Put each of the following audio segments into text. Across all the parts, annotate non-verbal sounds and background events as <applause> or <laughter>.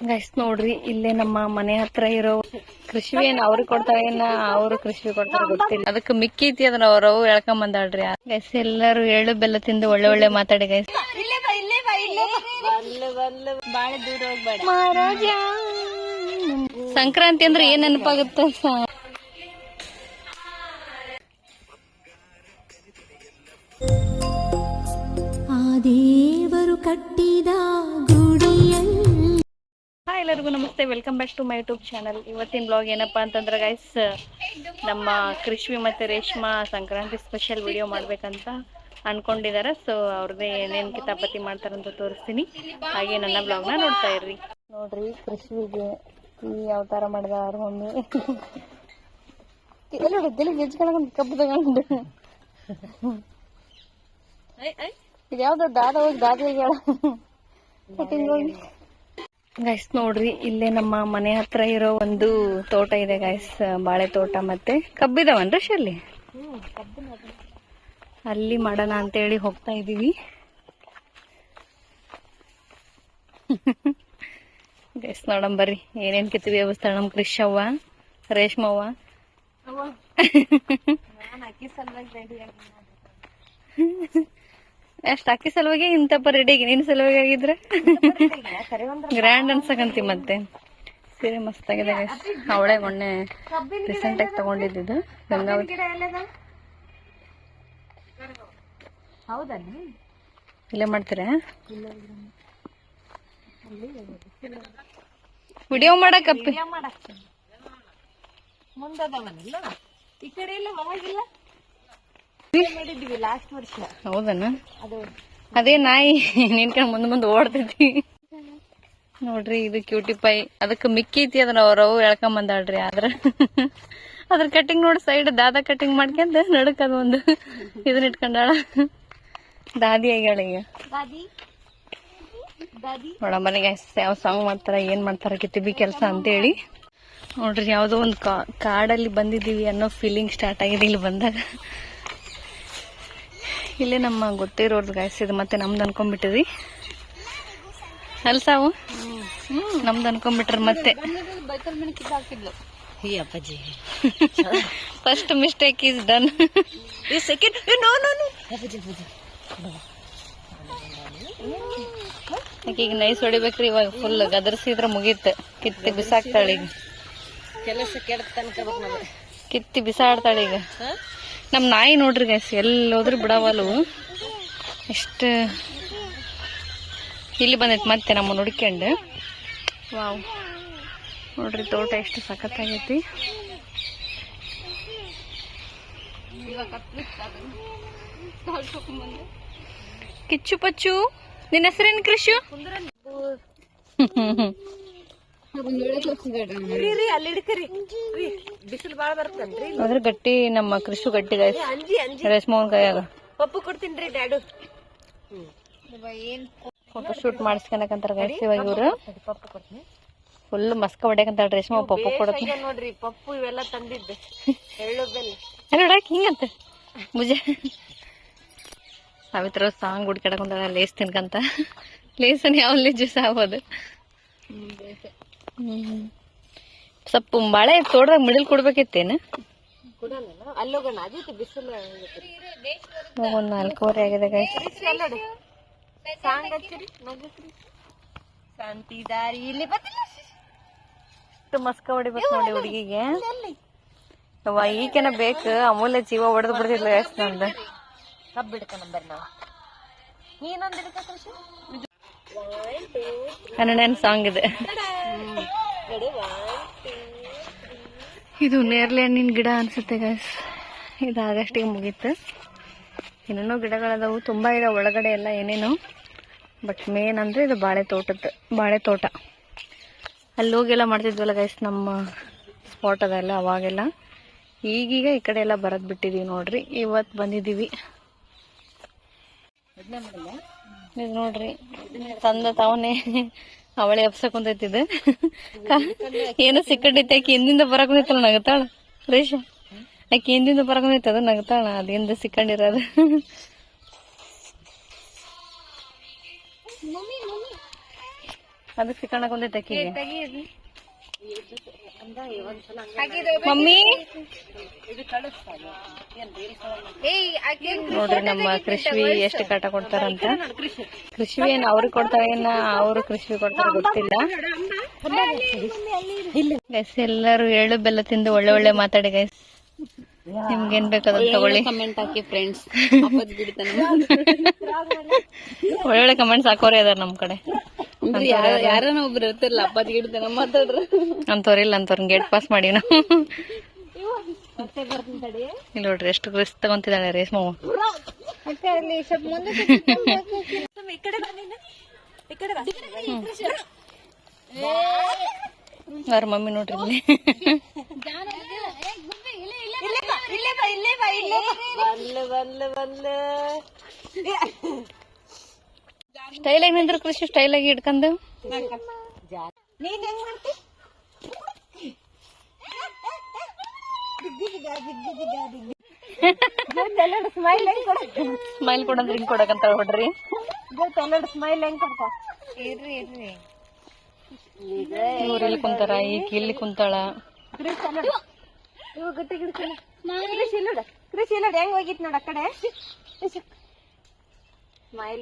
Guys ನೋಡ್ರಿ ಇಲ್ಲೇ ನಮ್ಮ ಮನೆ ಹತ್ರ ಇರೋ ಕೃಷಿ ಏನ್ ಅವ್ರಿಗೆ ಕೊಡ್ತಾರ ಏನ ಅವ್ರು ಕೃಷಿ ಕೊಡ್ತಾರ ಗೊತ್ತಿಲ್ಲ. ಅದಕ್ಕೆ ಮಿಕ್ಕಿತಿ ಐತಿ ಅದನ್ನ ಅವ್ರವು ಎಳ್ಕೊಂಡ್ ಬಂದಾಳ್ರಿ ಗೈಸ್ ಎಲ್ಲರೂ ಎಳ್ಳು ಬೆಲ್ಲ ತಿಂದು ಒಳ್ಳೆ ಒಳ್ಳೆ ಮಾತಾಡಿ ಗೈಸ್ ಮಹಾರಾಜ. ಸಂಕ್ರಾಂತಿ ಅಂದ್ರೆ ಏನ್ ನೆನಪಾಗುತ್ತ ಆ ದೇವರು ಕಟ್ಟಿದ ಎಲ್ಲರಿಗೂ ನಮಸ್ತೆ. Welcome back to my YouTube channel ಇವತ್ತಿನ ಬ್ಲಾಗ್ ಏನಪ್ಪಾ ಅಂತಂದ್ರೆ ಗೈಸ್ ನಮ್ಮ ಕೃಷಿ ಮತ್ತು ರೇಷ್ಮಾ ಸಂಕ್ರಾಂತಿ ಸ್ಪೆಷಲ್ ವಿಡಿಯೋ ಮಾಡಬೇಕಂತ ಅನ್ಕೊಂಡಿದ್ದಾರೆ. ಸೊ ಅವ್ರದ್ದೇ ಏನೇನು ಕಿತಾಪತಿ ಮಾಡ್ತಾರಂತ ತೋರಿಸ್ತೀನಿ. ಹಾಗೆ ನನ್ನ ಬ್ಲಾಗ್ನ ನೋಡ್ತಾ ಇರ್ರಿ. ನೋಡ್ರಿ ಕೃಷಿಗೆ ಈ ಅವತಾರ ಥರ ಮಮ್ಮಿ? ಎಲ್ಲ ಗೆಜ್ಕೊಂಡು ಕಬ್ಬು ತಗೊಂಡು ಇದು ಯಾವ್ದು ದಾದ ಹೋಗಿ ದಾದ ಹೋಗಿ. ಗೈಸ್ ನೋಡ್ರಿ ಇಲ್ಲೇ ನಮ್ಮ ಮನೆ ಹತ್ರ ಇರೋ ಒಂದು ತೋಟ ಇದೆ ಗೈಸ್ ಬಾಳೆ ತೋಟ ಮತ್ತೆ ಕಬ್ಬಿದಾವನ್ರಿ ಶಲ್ಲಿ ಅಲ್ಲಿ ಮಾಡೋಣ ಅಂತೇಳಿ ಹೋಗ್ತಾ ಇದೀವಿ. ಗೈಸ್ ನೋಡಮ್ ಬರ್ರಿ ಏನೇನ್ ಕಿತ್ತು ವ್ಯವಸ್ಥೆ ನಮ್ ಕೃಷವ್ವ ರೇಷ್ಮವ್ವ? <laughs> ಅಷ್ಟ್ ಅಕ್ಕಿ ಸಲುವಾಗಿ ಇಂತಪ್ಪ ರೆಡಿಗೆ ನಿನ್ನ ಸಲುವಾಗಿ ಆಗಿದ್ರೆ? ಗ್ರ್ಯಾಂಡ್ ಅನ್ಸಕಂತಿ ಮತ್ತೆ. ಸೀರೆ ಮಸ್ತ್ ಆಗಿದೆ guys. ಅವಳೆ ಮೊನ್ನೆ ರೀಸೆಂಟ್ ಆಗಿ ತಗೊಂಡಿದ್ದು ಗಂಗಾವತಿ. ಇಲ್ಲೇ ಮಾಡ್ತೀರಾ? ವಿಡಿಯೋ ಮಾಡಕಪ್ಪಿ ಈ ಕಡೆ ಇಲ್ಲ ಮವಾಗಿಲ್ಲ ಮಾಡಿದ್ವಿ ಲಾಸ್ಟ್ ವರ್ಷ. ಹೌದನ? ಅದೇ. ನಾಯಿ ನಿನ್ಕೊಂಡ್ ಮುಂದ್ ಮುಂದ್ ಓಡ್ತೈತಿ. ನೋಡ್ರಿ ಇದು ಕ್ಯೂಟಿ ಪೈ ಅದಕ್ಕೆ ಮಿಕ್ಕಿ ಐತಿ ಅದನ್ನ ಅವ್ರವು ಎಳ್ಕೊಂಡ್ ಬಂದಾಳ್ರಿ ಆದ್ರ. ಅದ್ರ ಕಟಿಂಗ್ ನೋಡಿ ಸೈಡ್ ದಾದ ಕಟಿಂಗ್ ಮಾಡ್ಕೊಂಡ್ ನಡಕ್ ಅದು ಒಂದು. ಇದನ್ನ ಇಟ್ಕೊಂಡಾಳ. ದಾದಿ ಆಗ್ಯಾಳ ಈಗ. ನೋಡ ಮನೆಗೆ ಯಾವ ಸಾಂಗ್ ಮಾಡ್ತಾರ ಏನ್ ಮಾಡ್ತಾರ ಕಿತ್ತಿಬಿ ಕೆಲಸ ಅಂತೇಳಿ. ನೋಡ್ರಿ ಯಾವ್ದೋ ಒಂದು ಕಾಡಲ್ಲಿ ಬಂದಿದೀವಿ ಅನ್ನೋ ಫೀಲಿಂಗ್ ಸ್ಟಾರ್ಟ್ ಆಗಿದೆ ಇಲ್ಲಿ ಬಂದಾಗ. ಇಲ್ಲೇ ನಮ್ಮ ಗೊತ್ತಿರೋರ್ದು ಗಾಯ್ಸ್ ಇದು ಮತ್ತೆ ನಮ್ದು ಅನ್ಕೊಂಡ್ಬಿಟ್ಟಿದ್ವಿ. ಅಲ್ ಸಾವು ನಮ್ದು ಅನ್ಕೊಂಡ್ಬಿಟ್ರ ಮತ್ತೆ. ಈ ಅಪ್ಪಾಜಿ. ಫಸ್ಟ್ ಮಿಸ್ಟೇಕ್ ಈಸ್ ಡನ್ ಈ ಸೆಕೆಂಡ್ ನೋ ನೋ ನೋ ಅಪ್ಪಾಜಿ ಅಪ್ಪಾಜಿ. ಈಗ ನೈಸ್ ಹೊಡಿಬೇಕ್ರಿ ಇವಾಗ ಫುಲ್ ಗದರ್ಸಿದ್ರ ಮುಗೀತು. ಕಿತ್ತಿ ಬಿಸಾಕ್ತಾಳೆ ಈಗ. ಕೆಲಸ ತನಕ ಕಿತ್ತಿ ಬಿಸಾಡ್ತಾಳೆ ಈಗ. ನಮ್ ನಾಯಿ ನೋಡ್ರಿ ಗೈಸ್ ಎಲ್ಲಿ ಹೋದ್ರು ಬಿಡವಲ್ಲು. ಎಷ್ಟು ಇಲ್ಲಿ ಬಂದೈತೆ ಮತ್ತೆ ನಮ್ಮ ಹುಡ್ಕ್ಯಂಡು. ವಾವ್. ನೋಡ್ರಿ ತೋಟ ಎಷ್ಟು ಸಖತ್ತಾಗೈತಿ. ಕಿಚ್ಚು ಪಚ್ಚು ನಿನ್ನ ಹೆಸರೇನು ಕೃಷಿ <laughs> ರೀ ರೀ ಅಲ್ಲಿ ಹಿಡ್ಕರಿ ರೀ. ಬಿಸಿಲು ಬಾಳ ಬರ್ತನ್ರಿ ಅದ್ರ ಗಟ್ಟಿ ನಮ್ಮ ಕೃಷಿ ಗಟ್ಟಿ ರೇಷ್ಮೆ ಅಂಜಿ ಅಂಜಿ. ರೇಷ್ಮೋನ್ ಕೈಯಾಗ ಪಪ್ಪು ಕೊಡ್ತೀನಿ ಡ್ಯಾಡು. ಏನ್ ಫೋಟೋ ಶೂಟ್ ಮಾಡಿಸ್ಕೊಳಕಂತಾರ ಗೈಸ್ ಇವಾಗ ಇವರು. ಪಪ್ಪು ಕೊಡ್ತೀನಿ ಫುಲ್ ಮಸ್ಕ ಹೊಡ್ಯಾಕಂತ ರೇಷ್ಮ ಪಪ್ಪು ಕೊಡತ್ತೆ ಈಗ ನೋಡ್ರಿ ಪಪ್ಪು ಇವೆಲ್ಲ ತಂದಿದ್ದೆ. <laughs> ಎಳ್ಳು ಬೆಲ್ಲ. ನೋಡಕ್ ಹಿಂಗಂತ ಮುಜೆ. ಸಾವಿತ್ರ ಸಾಂಗ್ ಹುಡ್ಕಾಡಕ್ ಕುಂತಾಳ ಲೇಸ್ ತಿನ್ಕಂತ. ಲೇಸನ್ ಯಾವ ಜ್ಯೂಸ್ ಆಗೋದು ಸ್ವಲ್ಪ ಮಳೆ ತೋಟದಾಗ ಮಿಡಲ್ ಕೊಡ್ಬೇಕಿತ್ತೇನು? ಒಂದ್ ನಾಲ್ಕೂವರೆ ಆಗಿದೆ ಶಾಂತಿ ದಾರಿ ಇಲ್ಲಿ ಎಷ್ಟು ಮಸ್ಕ ಹೊಡಿಬೇಕು ನೋಡಿ ಹುಡುಗಿಗೆ. ಈಗೇನ ಬೇಕು. ಅಮೂಲ್ಯ ಜೀವ ಹೊಡೆದು ಬಿಡ್ತಿಲ್ಲ ಗೈಸ್ ನಂದು. ಕಬ್ಬು ಹಿಡ್ಕ ನಂಬರ್ ನಾವು. ನೀನೊಂದು ಕೃಷಿ? ಕನ್ನಡ ಸಾಂಗ್ ಇದೆ. ಇದು ನೇರ್ಲೆ ಹಣ್ಣಿನ ಗಿಡ ಅನ್ಸುತ್ತೆ ಗೈಸ್ ಇದು ಆಗಸ್ಟಿಗೆ ಮುಗೀತು. ಏನೇನೋ ಗಿಡಗಳದಾವು. ತುಂಬಾ ಇದೆ ಒಳಗಡೆ ಎಲ್ಲ ಏನೇನೋ. ಬಟ್ ಮೇನ್ ಅಂದ್ರೆ ಇದು ಬಾಳೆ ತೋಟದ ಬಾಳೆ ತೋಟ. ಅಲ್ಲಿ ಹೋಗೆಲ್ಲ ಮಾಡ್ತಿದ್ವಲ್ಲ ಗೈಸ್ ನಮ್ಮ ಸ್ಪಾಟ್ ಅದೆಲ್ಲ ಅವಾಗೆಲ್ಲ. ಈಗೀಗ ಈ ಕಡೆ ಎಲ್ಲ ಬರದ್ ಬಿಟ್ಟಿದೀವಿ ನೋಡ್ರಿ. ಇವತ್ತು ಬಂದಿದೀವಿ. ಇದು ನೋಡ್ರಿ, ತಂದ ತಾವನೇ ಅವಳೆ ಎಪ್ಸಕ್ ಕುಂತೈತಿದ್ ಏನು ಸಿಕ್ಕಂಡೈತಿ ಆಕಿ ಹಿಂದಿಂದ ಬರಕ್ ಕುಂತೈತಲ್ಲ, ನಗತಾಳ. ರೇಷ ಆಕಿ ಹಿಂದಿಂದ ಬರಕ್ ಅದು ನಗತಾಳ. ಅದಿಂದ ಸಿಕ್ಕಂಡಿರೋದ. ಅದಕ್ಕೆ ಸಿಕ್ಕಣಕ್ ಕುಂದೈತೆ ತಕ್ಕಿಗೆ ಮಮ್ಮಿ ನೋಡ್ರಿ ನಮ್ಮ ಕೃಷಿ ಎಷ್ಟು ಕಾಟ ಕೊಡ್ತಾರಂತ ಕೃಷಿ ಏನ್ ಅವ್ರಿಗೆ ಕೊಡ್ತಾರ ಏನ ಅವ್ರು ಕೃಷಿ ಕೊಡ್ತಾರ ಗೊತ್ತಿಲ್ಲ ಗೈಸ್ ಎಲ್ಲರೂ ಎಳ್ಳು ಬೆಲ್ಲ ತಿಂದು ಒಳ್ಳೆ ಒಳ್ಳೆ ಮಾತಾಡಿ ಗೈಸ್ ನಿಮ್ಗೇನ್ ಬೇಕಾದ್ರೆ ತಗೊಳ್ಳಿ ಕಮೆಂಟ್ ಹಾಕಿ ಫ್ರೆಂಡ್ಸ್ ಒಳ್ಳೊಳ್ಳೆ ಕಮೆಂಟ್ಸ್ ಹಾಕೋರೇ ಅದಾರ ನಮ್ ಕಡೆ ಯಾರನ ಒಬ್ರು ಇರ್ತಿರ್ಲ ಅಪ್ಪದ ಗಿಡತನ ಮಾತಾಡ್ರ. ಅಂತವ್ರಿಲ್ಲ ಅಂತವ್ರ ಗೇಟ್ ಪಾಸ್ ಮಾಡಿ ನಾವು. ಇಲ್ಲಿ ನೋಡ್ರಿ ಎಷ್ಟು ರಿಸ್ಕ್ ತಗೊಂತಿದ್ದಾಳೆ ರೇಷ್ಮವ್ವ ಅವ್ರ ಮಮ್ಮಿ ನೋಡ್ರಿ ಇಲ್ಲಿ? ಸ್ಟೈಲ್ ಆಗಿ ನಿಂದ್ರು ಕೃಷಿ ಸ್ಟೈಲ್ ಆಗಿ ಹಿಡ್ಕೊಂಡು ಸ್ಮೈಲ್ ಕೊಡಂದ್ರೆ ಹಿಂಗ್ ಕೊಡಕಂತ ಹೊಡ್ರಿ. ಇವ್ರು ಇಲ್ಲಿ ಕುಂತಾರ ಈಕಿ ಇಲ್ಲಿ ಕುಂತಾಳ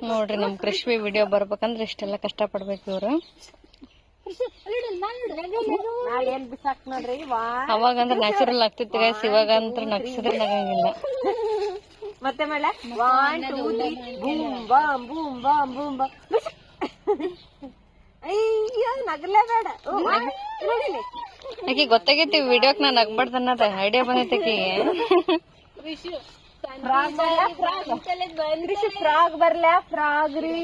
ನೋಡ್ರಿ ನಮ್ ಕೃಷಿ ವಿಡಿಯೋ ಬರ್ಬೇಕಂದ್ರೆ ಇಷ್ಟೆಲ್ಲ ಕಷ್ಟ ಪಡ್ಬೇಕು ಇವ್ರು ಅವಾಗಂದ್ರ ನ್ಯಾಚುರಲ್ ಆಗ್ತಿತ್ತು ಗೈಸ್ ಇವಾಗ ಅಂದ್ರೆ ನಕ್ಸಿದ್ರೆ ಆಗಂಗಿಲ್ಲ ಮತ್ತೆ ಮಳೆ? One two three boom bam boom bam boom bam ಅಯ್ಯೋ ನಗಲೇಬೇಡ. ಆಕಿ ಗೊತ್ತಾಗೈತಿ ವಿಡಿಯೋಕ್ ನಾನ್ ನಗ್ಬಾರ್ದು ಅನ್ನೋದ ಐಡಿಯಾ ಬಂದೈತೆ ಆಕಿಗೆ ಫ್ರಾಗ್ ಬರ್ಲ? ಫ್ರಾಗ್ ರೀ.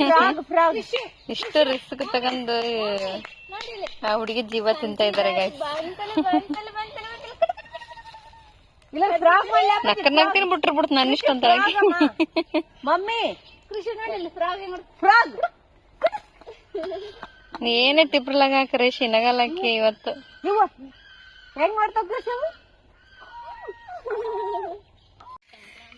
ಫ್ರಾಗ್ ಫ್ರಾಗ್ ಇಷ್ಟು ರಿಸ್ಕ್ ತಗೊಂಡು ಆ ಹುಡುಗಿ ಜೀವ ತಿಂತ ಇದಾರೆ ಇಲ್ಲ ಫ್ರಾಗ್ ನಕ್ಕ ನಕ್ತೀನಿ ಬಿಟ್ರು ಬಿಡ್ತು ನನ್ನ ಇಷ್ಟ ಅಂತ ಮಮ್ಮಿ. ಕೃಷಿ ನೋಡಿಲ್ಲ ಫ್ರಾಗ್ ಫ್ರಾಗ್ ಏನೇ ಹಾಕ್ರಿ ಶಿನಗಲಾಕಿ ಇವತ್ತು. ಇವ ಹೆಂಗ್ ಮಾಡ್ತಾವ ಕೃಷಿ?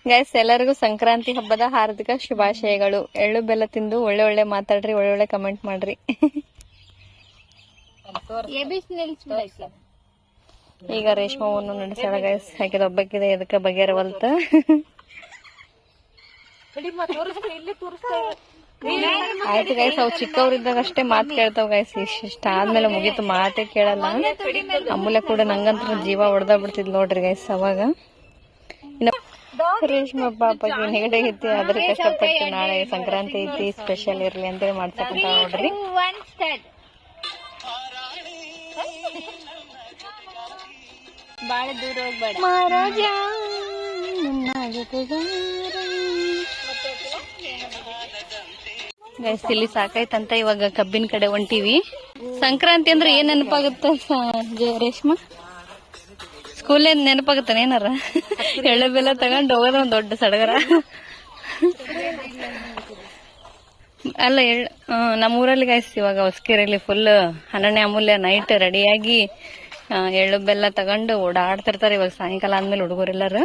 ಗೈಸ್ ಎಲ್ಲರಿಗೂ ಸಂಕ್ರಾಂತಿ ಹಬ್ಬದ ಹಾರ್ದಿಕ ಶುಭಾಶಯಗಳು. ಎಳ್ಳು ಬೆಲ್ಲ ತಿಂದು ಒಳ್ಳೆ ಒಳ್ಳೆ ಮಾತಾಡ್ರಿ, ಒಳ್ಳೆ ಒಳ್ಳೆ ಕಮೆಂಟ್ ಮಾಡ್ರಿ. ಈಗ ರೇಷ್ಮವನ್ನು ನಡೆಸ್ಯಾಳ ಗೈಸ್ ಹಾಕಿದ ಒಬ್ಬಕ್ಕಿದೆ, ಎದಕ್ಕೆ ಬಗೆರವಲ್ತ ಆಯ್ತು ಗೈಸ್ ಅವ್ ಚಿಕ್ಕವ್ರಿದ್ದಾಗ ಅಷ್ಟೇ ಮಾತ್ ಕೇಳ್ತಾವ ಗೈಸ್ ಇಷ್ಟ ಆದ್ಮೇಲೆ ಮುಗೀತು, ಮಾತೇ ಕೇಳಲ್ಲ. ಅಮೂಲ್ಯ ಕೂಡ ನಂಗಂತ್ರ ಜೀವ ಹೊಡೆದ ಬಿಡ್ತಿದ್ ನೋಡ್ರಿ ಗೈಸ್ ಅವಾಗ. ರೇಷ್ಮೆ ಪಾಪಗೆ ನೆಗಡಿ ಐತಿ? ಅದ್ರ ಕಷ್ಟಪಟ್ಟು ನಾಳೆ ಸಂಕ್ರಾಂತಿ ಐತಿ ಸ್ಪೆಷಲ್ ಇರ್ಲಿ ಅಂತ ಮಾಡ್ಸಕ್ಕಂತ ನೋಡ್ರಿ. ಬಾಳ ದೂರ ಹೋಗ್ಬೇಡ. ಮಹಾರಾಜ ಗೈಸ್ ಇಲ್ಲಿ ಸಾಕಾಯ್ತಂತ ಇವಾಗ ಕಬ್ಬಿನ ಕಡೆ ಹೊಂಟಿವಿ. ಸಂಕ್ರಾಂತಿ ಅಂದ್ರೆ ಏನ್ ನೆನಪಾಗುತ್ತೆ ರೇಷ್ಮಾ ಸ್ಕೂಲ್ ಏನ್ ನೆನಪಾಗುತ್ತಾನ ಏನಾರ? ಎಳ್ಳೆ ಬೆಲ್ಲ ತಗೊಂಡ್ ಹೋಗೋದ ಒಂದ್ ದೊಡ್ಡ ಸಡಗರ. ಅಲ್ಲ, ಎಳ್ ನಮ್ಮೂರಲ್ಲಿ ಗೈಸ್ ಇವಾಗ ಹೊಸಕೆರೆಯಲ್ಲಿ ಫುಲ್ ಹನ್ನೊಂದನೇ ಅಮೂಲ್ಯ ನೈಟ್ ರೆಡಿಯಾಗಿ ಎಳ್ಳು ಬೆಲ್ಲ ತಗೊಂಡು ಓಡಾಡ್ತಿರ್ತಾರೆ ಇವಾಗ ಸಾಯಂಕಾಲ ಆದ್ಮೇಲೆ ಹುಡುಗರೆಲ್ಲರೂ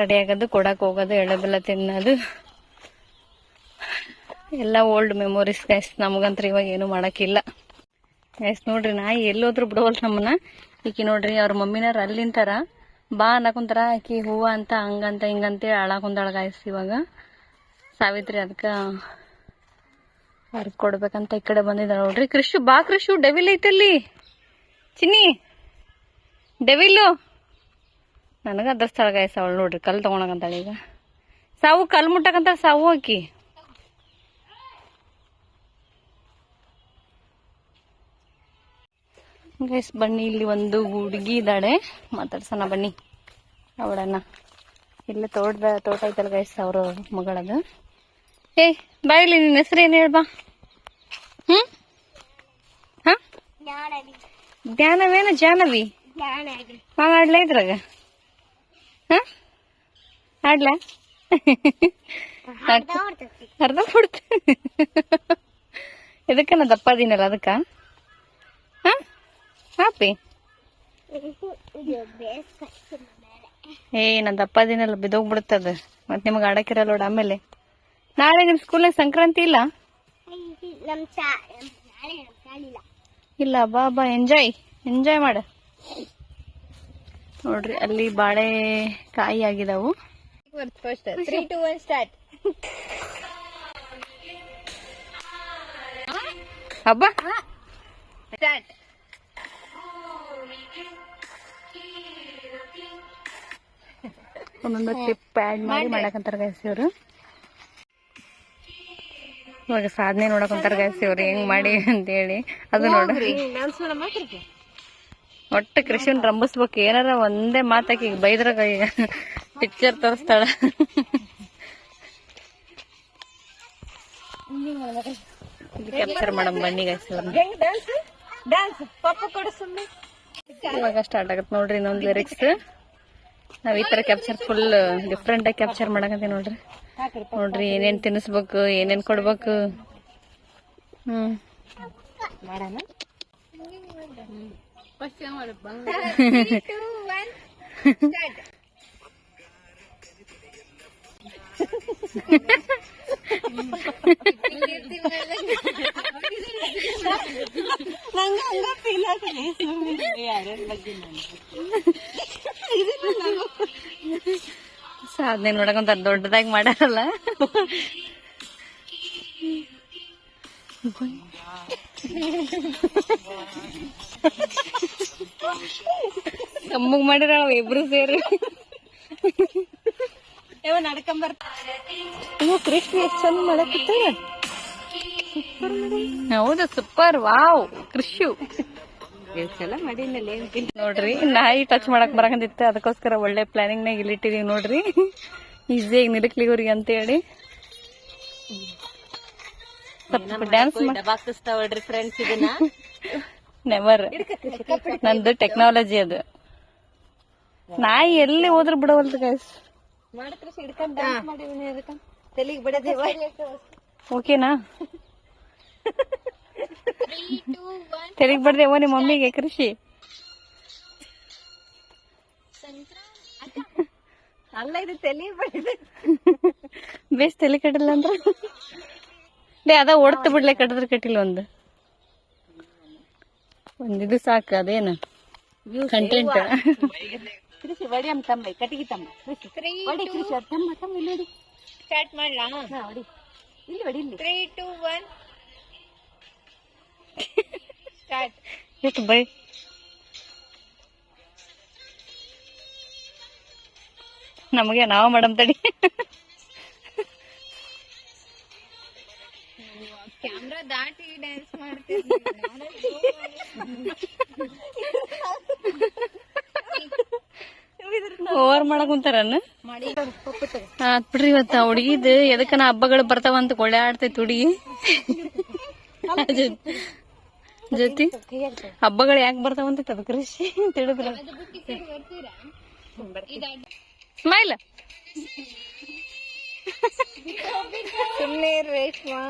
ರೆಡಿ ಆಗೋದು, ಕೊಡಕ್ ಹೋಗೋದು, ಎಳ್ಳು ಬೆಲ್ಲ ತಿನ್ನೋದು. ಎಲ್ಲ ಓಲ್ಡ್ ಮೆಮೊರೀಸ್ ಗೈಸ್ ನಮಗಂತ್ರ ಇವಾಗ ಏನು ಮಾಡಕ್ಕಿಲ್ಲ. ಗೈಸ್ ನೋಡ್ರಿ, ನಾಯಿ ಎಲ್ಲೋದ್ರು ಬಿಡವಲ್ ನಮ್ಮನ್ನ. ಈಕಿ ನೋಡ್ರಿ ಅವ್ರ ಮಮ್ಮಿನಾರ ಅಲ್ಲಿಂತಾರ ಬಾ ಅನ್ನಕುಂತಾರ ಆಕಿ ಹೂವ ಅಂತ ಹಂಗಂತ ಹಿಂಗಂತೇಳಿ ಅಳಾಕುಂತಾಳ ಗಾಯ್ಸ್ ಇವಾಗ. ಸಾವಿತ್ರಿ ಅದಕ್ಕ ಅವ್ರಿಗೆ ಕೊಡ್ಬೇಕಂತ ಈ ಕಡೆ ಬಂದಿದ್ದಾಳೆ ನೋಡ್ರಿ. ಕೃಷಿ ಬಾ ಕೃಷಿ ಡೆವಿಲ್ ಐತಲ್ಲಿ ಚಿನ್ನಿ ಡೆವಿಲು ನನಗ ಸ್ಥಳ ಗಾಯ್ಸ್ ಅವಳು ನೋಡ್ರಿ ಕಲ್ ತಗೊಳಕಂತಾಳೆ ಈಗ. ಸಾವು ಕಲ್ ಮುಟ್ಟಕಂತ ಸಾವು ಆಕಿ. ಗೈಸ್ ಬನ್ನಿ ಇಲ್ಲಿ ಒಂದು ಹುಡುಗಿ ಇದ್ದಾಳೆ. ಮಾತಾಡ್ಸೋಣ ಬನ್ನಿ. ಅವಳನ್ನ. ಇಲ್ಲೇ ತೋಟದ ತೋಟ ಐತಲ್ಲ ಗೈಸ್ ಅವ್ರ ಮಗಳದು. ಏ ಬಾಯಿಲಿ ನಿನ್ನ ಹೆಸರು ಏನು ಹೇಳ್ಬಾ? ಹ್ಮ್? ಹಾ? ಧ್ಯಾನವೇನ ಜಾನವಿ ನಾನು ಆಡ್ಲಾ ಇದ್ರಾಗ? ಹ? ಆಡ್ಲಾ? ಅರ್ಧ ಕೊಡ್ತ ಇದಕ್ಕ ನಾ ದಪ್ಪ ಅದೀನಲ್ಲ ಅದಕ್ಕ? ಹಾಪಿ ಏ ನಂದು ದಪ್ಪ ದಿನಲ್ಲ ಬಿದ್ದೋಗ್ಬಿಡುತ್ತದ ಮತ್ ನಿಮ್ಗೆ ಆಡಕ್ಕಿರಲ್ಲ ನೋಡ ಆಮೇಲೆ. ನಾಳೆ ನಿಮ್ ಸ್ಕೂಲ್ನಾಗ ಸಂಕ್ರಾಂತಿ ಇಲ್ಲ? ಇಲ್ಲ. ಬಾ ಬಾ ಎಂಜಾಯ್ ಎಂಜಾಯ್ ಮಾಡ. ನೋಡ್ರಿ ಅಲ್ಲಿ ಬಾಳೆ ಕಾಯಿ ಆಗಿದಾವು. First three two one start ಹಬ್ಬ ಸ್ಟಾರ್ಟ್ ಒಂದೊಂದು ಚಿಪ್ ಆ್ಯಡ್ ಮಾಡಿ ಮಾಡಕಂತಾರ ಗೈಸ್ ಇವರು. ಇವಾಗ ಸಾಧನೆ ನೋಡಕಂತಾರ ಗೈಸ್ ಇವ್ರು ಹೆಂಗ್ ಮಾಡಿ ಅಂತೇಳಿ ಅದು ನೋಡ್ರಿ ಒಟ್ಟು ಕೃಷಿನ್ ರಂಬಿಸ್ಬೇಕು ಏನಾರ ಒಂದೇ ಮಾತಾಕಿ ಬೈದ್ರಾಗ ಈಗ ಪಿಕ್ಚರ್ ತೋರಿಸ್ತಾಳ. ಕ್ಯಾಪ್ಚರ್ ಮಾಡಮ್ ಬನ್ನಿ ಗೈಸ್ ಇವಾಗ ಸ್ಟಾರ್ಟ್ ಆಗತ್ತೆ ನೋಡ್ರಿ ಇನ್ನೊಂದು ಲಿರಿಕ್ಸ್ ನಾವ್ ಈ ತರ ಕ್ಯಾಪ್ಚರ್ ಫುಲ್ ಡಿಫ್ರೆಂಟ್ ಆಗಿ ಕ್ಯಾಪ್ಚರ್ ಮಾಡಕತ್ತೀವಿ ನೋಡ್ರಿ. ನೋಡ್ರಿ ಏನೇನ್ ತಿನ್ನಿಸ್ಬೇಕು ಏನೇನ್ ಕೊಡ್ಬೇಕು. ಹ್ಮ್. ಮಾಡೋಣ ನಂಗೆ ಹಂಗ ಫೀಲ್ ಆಗ್ತದೆ ದೊಡ್ಡದಾಗಿ ನೋಡಕಂತ ದೊಡ್ಡದಾಗಿ ಮಾಡ್ಯಾರಲ್ಲ ಕಮ್ಮಗ್ ಮಾಡಿರ ಇಬ್ರು ಸೇರಿ. ಯಾವ ನಡ್ಕೊಂಬರ್ತ ಅಯ್ಯೋ ಕೃಷ್ಣ ಎಷ್ಟು ಚಂದ ಮಾಡಕತ್ತ ಹೌದು ಸೂಪರ್ ವಾವ್ ಕೃಷಿ ನೋಡ್ರಿ ನಾಯಿ ಟಚ್ ಮಾಡಕ್ ಬರಕಂತಿತ್ತು ಅದಕ್ಕೋಸ್ಕರ ಒಳ್ಳೆ ಪ್ಲಾನಿಂಗ್ ನಾಗ ಇಲ್ಲಿಟ್ಟಿದೀವಿ ನೋಡ್ರಿ. ಈಸಿಯಾಗಿ ನಿಲಕ್ಲಿ ಅವ್ರಿಗೆ ಅಂತೇಳಿ. ಡ್ಯಾನ್ಸ್ ಡಬಾಕಿಸ್ತಾವಳ್ರಿ ಫ್ರೆಂಡ್ಸ್ ಇದನ್ನ? ನೆವರ್ ನಂದು ಟೆಕ್ನಾಲಜಿ ಅದು. ನಾಯಿ ಎಲ್ಲಿ ಹೋದ್ರು ಬಿಡವಲ್ದು ಗೈಸ್ ಓಕೆನಾ ತೆಲಿಗ್ ಬಡ್ದೇವ ನಿಮ್ಮ ಮಮ್ಮಿಗೆ ಕೃಷಿ ಅಲ್ಲ ಇದು ತಲೆ ಬಿಡದೆ ಬೇಸ್ ತಲೆ ಕಟ್ಟಿಲ್ಲ ಅಂದ್ರ? ಡೇ ಅದ ಓಡ್ತ ಬಿಡ್ಲೆ ಕಟ್ಟಿದ್ರೆ ಕಟ್ಟಿಲ್ಲ ಒಂದು. ಒಂದಿದು ಸಾಕು ಅದೇನು? ಕಂಟೆಂಟ್ ಕೃಷಿ ಹೊಡಿಯಮ್ಮ ತಮ್ಮ ಕಟ್ಟಿಗೆ ತಮ್ಮ ಕೃಷಿ. ಹೊಡಿ ಕೃಷಿ ತಮ್ಮ ತಮ್ಮ ಇಲ್ಲಿ ಸ್ಟಾರ್ಟ್ ಮಾಡ್ಲಾ? ಇಲ್ಲಿ ಬಡಿ ಇಲ್ಲಿ. ತ್ರೀ ಟು ಒನ್ ಎಷ್ಟು ಬೈ ನಮಗೆ ನಾವು ಮಾಡಮ್ ತಡಿ. ಕ್ಯಾಮ್ರಾ ದಾಟಿ ಡ್ಯಾನ್ಸ್ ಮಾಡ್ತೀವಿ ಓವರ್ ಮಾಡಕ್ ಕುಂತಾರನ್ನ ಆತ್ ಬಿಡ್ರಿ ಇವತ್ತ ಹುಡುಗಿದ್. ಎದಕ್ಕನ ಹಬ್ಬಗಳು ಬರ್ತಾವಂತ ಕೊಳ್ಳೆ ಆಡ್ತೈತಿ ಹುಡುಗಿ ಜೊತೆ ಹಬ್ಬಗಳು ಯಾಕೆ ಬರ್ತಾವಂತ ತದ ಕೃಷಿ ತಿಳಿದ್ರ ಸ್ಮೈಲ್. ಸುಮ್ಮನೆ Reshma.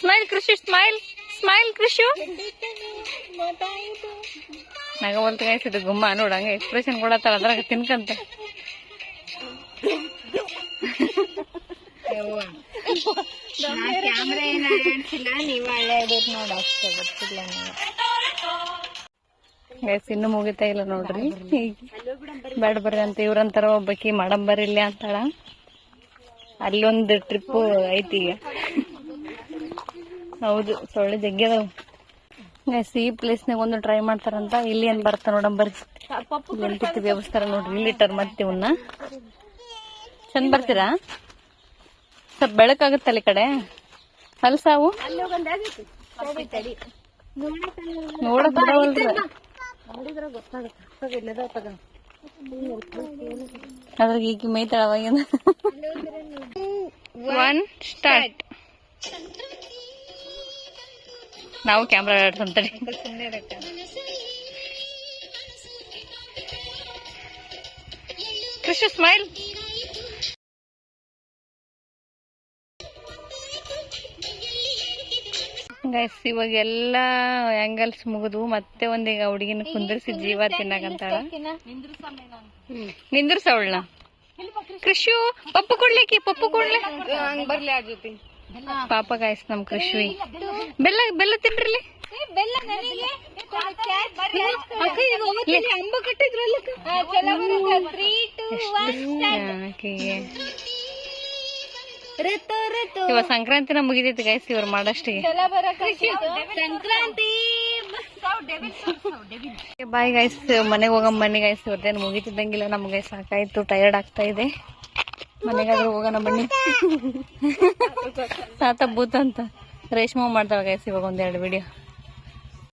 Smile Krishi smile smile Krishi. ನಗವಲ್ತ ಇದು ಗುಮ್ಮ ನೋಡಂಗ ಎಕ್ಸ್ಪ್ರೆಷನ್ ಕೊಡತ್ತಾರ ಅದ್ರಾಗ ತಿನ್ಕಂತ. ಕ್ಯಾಮ್ರಾ ಏನ್ ಅನ್ಸಿಲ್ಲ ನೀವ್ ಹಳೆ ಇಡೋದ್ ನೋಡ ಅಷ್ಟೇ ಗೊತ್ತಿಲ್ಲ ಗೈಸ್ ಇನ್ನು ಮುಗಿತಾ ಇಲ್ಲ ನೋಡ್ರಿ. ಬೇಡ ಬರ್ರಿ ಅಂತ ಇವ್ರಂತಾರ ಒಬ್ಬಕಿ ಮಾಡಮ್ ಬರ್ರಿ ಇಲ್ಲಿ ಅಂತಾಳ. ಅಲ್ಲೊಂದು ಟ್ರಿಪ್ ಐತಿ ಈಗ. ಹೌದು ಸೊಳ್ಳೆ ಜಗ್ಗಿ ಅದಾವ. ಪ್ಲೇಸ್ ಈ ಪ್ಲೇಸ್ನಾಗ ಒಂದು ಟ್ರೈ ಮಾಡ್ತಾರಂತ ಇಲ್ಲಿ ಏನ್ ಬರ್ತಾ ನೋಡಮ್ ಬರ್ರಿ. ಎಂಟಿತ್ತು ವ್ಯವಸ್ಥೆ ನೋಡ್ರಿ ಇಲ್ಲಿ ಇಟ್ಟಾರ ಮತ್ತೆ ಇವನ್ನ ಚಂದ ಬರ್ತೀರಾ? ಸ್ವಲ್ಪ ಬೆಳಕಾಗುತ್ತಲ್ಲ ಈ ಕಡೆ? ಹಲ್ಸಾವು ಅಲ್ಲಿ ನೋಡಕ್ ತಗ ಅದ್ರಾಗ ಈಗ ಮೇಯ್ತಾಳ ಅವಾಗಿಂದ ಒನ್ ಸ್ಟಾರ್ಟ್ ನಾವು ಕ್ಯಾಮ್ರಾ ಇರಕ್ಕ ಕೃಷ್ಣ ಸ್ಮೈಲ್ ಗೈಸ್ ಇವಾಗ ಎಲ್ಲ ಆಂಗಲ್ಸ್ ಮುಗಿದು ಮತ್ತೆ ಒಂದೀಗ ಹುಡುಗಿನ ಕುಂದರ್ಸಿ ಜೀವ ತಿನ್ನಕಂತಾಳ ನಿಂದ್ರಸ ಅವಳನ್ನ ಕೃಷಿ ಪಪ್ಪು ಕೊಡ್ಲಿಕ್ಕೆ ಪಪ್ಪು ಕೊಡ್ಲಿ. ಹಂಗ ಬರ್ಲಿ ಆ ಜೊತೆ ಪಾಪ ಗಾಯ್ಸ್ ನಮ್ ಕೃಷಿ ಬೆಲ್ಲ ಬೆಲ್ಲ ತಿನ್ರಿ. ಬೆಲ್ಲ ಇವಾಗ ಸಂಕ್ರಾಂತಿನ ಮುಗಿದೈತಿ ಗೈಸ್ ಇವ್ರು ಮಾಡಷ್ಟಿಗೆ. <laughs> ಸಂಕ್ರಾಂತಿ! ಬಾಯ್ ಗೈಸ್ ಮನೆಗೆ ಹೋಗಮ್ ಮನೆ ಗೈಸ್ ಇವ್ರದ್ದೇನು ಮುಗಿತಿದ್ದಂಗಿಲ್ಲ ನಮ್ಗೆ ಸಾಕಾಯ್ತು ಟಯರ್ಡ್ ಆಗ್ತಾ ಇದೆ. ಮನೆಗಾದ್ರೂ ಹೋಗೋಣ ಬನ್ನಿ. <laughs> ತಾತ ಬೂತ್ ಅಂತ ರೇಷ್ಮೆ ಮಾಡ್ತಾವ ಗೈಸ್ ಇವಾಗ ಒಂದೆರಡು ವಿಡಿಯೋ